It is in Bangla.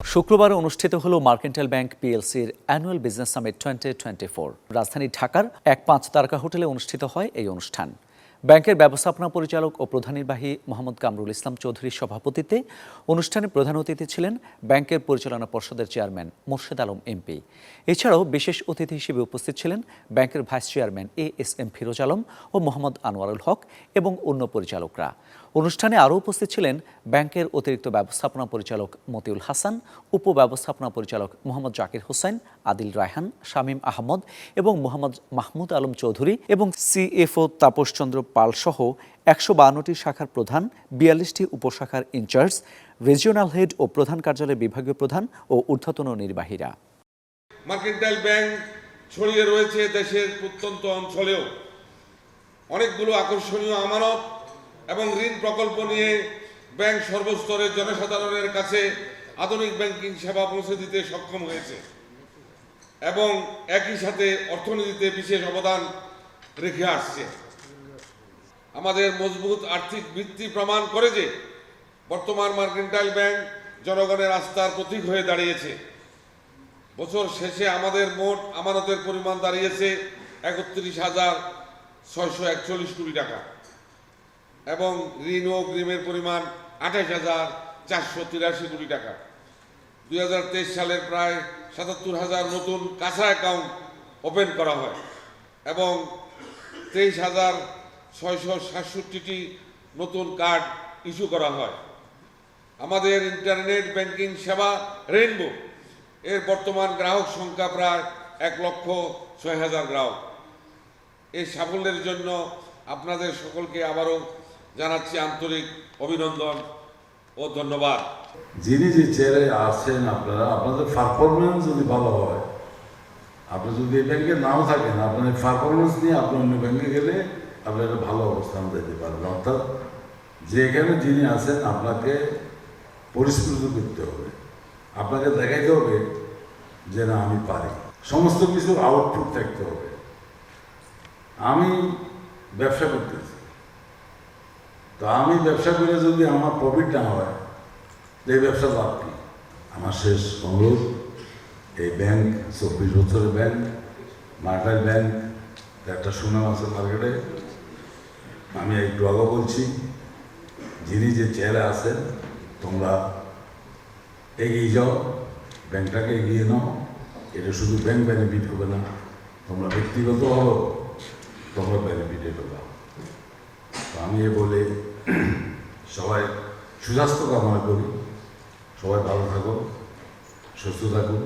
শুক্রবার অনুষ্ঠিত হল mercantile bank পিএলসির annual business summit twenty twenty four. রাজধানী ঢাকার এক পাঁচ তারকা হোটেলে অনুষ্ঠিত হয় এই অনুষ্ঠান। ব্যাংকের ব্যবস্থাপনা পরিচালক ও প্রধান নির্বাহী মোহাম্মদ কামরুল ইসলাম চৌধুরীর সভাপতিত্বে অনুষ্ঠানে প্রধান অতিথি ছিলেন ব্যাংকের পরিচালনা পর্ষদের চেয়ারম্যান মোর্শেদ আলম এমপি। এছাড়াও বিশেষ অতিথি হিসেবে উপস্থিত ছিলেন ব্যাংকের vice chairman A S M Firoz Alam ও মোহাম্মদ আনোয়ারুল হক এবং অন্য পরিচালকরা। অনুষ্ঠানে আরও উপস্থিত ছিলেন ব্যাংকের অতিরিক্ত ব্যবস্থাপনা পরিচালক মতিউল হাসান উপব্যবস্থাপনা পরিচালক মোহাম্মদ জাকির হোসেন, আদিল রায়হান, শামীম আহমদ এবং মোহাম্মদ মাহমুদ আলম চৌধুরী এবং সিএফও তাপস চন্দ্র পাল সহ একশো বাহান্নটি শাখার প্রধান, বিয়াল্লিশটি উপশাখার ইনচার্জ, রিজিওনাল হেড ও প্রধান কার্যালয়ের বিভাগীয় প্রধান ও ঊর্ধ্বতন নির্বাহীরা। মার্কেন্টাইল ব্যাংক ছড়িয়ে রয়েছে দেশের প্রত্যন্ত অঞ্চলেও। অনেকগুলো আকর্ষণীয় আমানত এবং ঋণ প্রকল্প নিয়ে ব্যাংক সর্বস্তরের জনসাধারণের কাছে আধুনিক ব্যাংকিং সেবা পৌঁছে দিতে সক্ষম হয়েছে এবং একই সাথে অর্থনীতিতে বিশেষ অবদান রেখে আসছে। আমাদের মজবুত আর্থিক ভিত্তি প্রমাণ করে যে বর্তমান মার্কেন্টাইল ব্যাংক জনগণের আস্থার প্রতীক হয়ে দাঁড়িয়েছে। বছর শেষে আমাদের মোট আমানতের পরিমাণ দাঁড়িয়েছে একত্রিশ হাজার ছয়শো একচল্লিশ কোটি টাকা এবং ঋণ ও অগ্রিমের পরিমাণ আঠাশ হাজার চারশো তিরাশি কোটি টাকা। দুই হাজার তেইশ সালের প্রায় সাতাত্তর হাজার নতুন কাঁচা অ্যাকাউন্ট ওপেন করা হয় এবং তেইশ হাজার ছয়শো সাতষট্টিটি নতুন কার্ড ইস্যু করা হয়। আমাদের ইন্টারনেট ব্যাংকিং সেবা রেইনবো। এর বর্তমান গ্রাহক সংখ্যা প্রায় এক লক্ষ ছয় হাজার গ্রাহক। এই সাফল্যের জন্য আপনাদের সকলকে আবারও জানাচ্ছি আন্তরিক অভিনন্দন ও ধন্যবাদ। যিনি যে চেয়ারে আসছেন আপনারা, আপনাদের পারফরমেন্স যদি ভালো হয়, আপনি যদি এই ব্যাংকে নাও থাকেন, আপনার পারফরমেন্স নিয়ে আপনি অন্য ব্যাংকে গেলে আপনি একটা ভালো অবস্থান দিতে পারবেন অর্থাৎ যে এখানে যিনি আছেন, আপনাকে পরিস্ফুট করতে হবে। আপনাকে দেখাইতে হবে যে না আমি পারি। সমস্ত কিছু আউটপুট থাকতে হবে। আমি ব্যবসা করতেছি। তো আমি ব্যবসা করে যদি আমার প্রফিট না হয়, তো এই ব্যবসা লাভ কি? আমার শেষ অনুরোধ, এই ব্যাংক চব্বিশ বছরের ব্যাংক মার্টার ব্যাংক একটা সুনাম আছে মার্কেটে আমি একটু আগে বলছি, যিনি যে চেয়ারে আছেন, তোমরা এগিয়ে যাও, ব্যাংকটাকে এগিয়ে নাও। এটা শুধু ব্যাংক বেনিফিট হবে না, তোমরা ব্যক্তিগত হও, তোমরা বেনিফিটে পেলাম তো আমি এ বলে সবাই সুস্বাস্থ্য কামনা করি। সবাই ভালো থাকুন, সুস্থ থাকুন।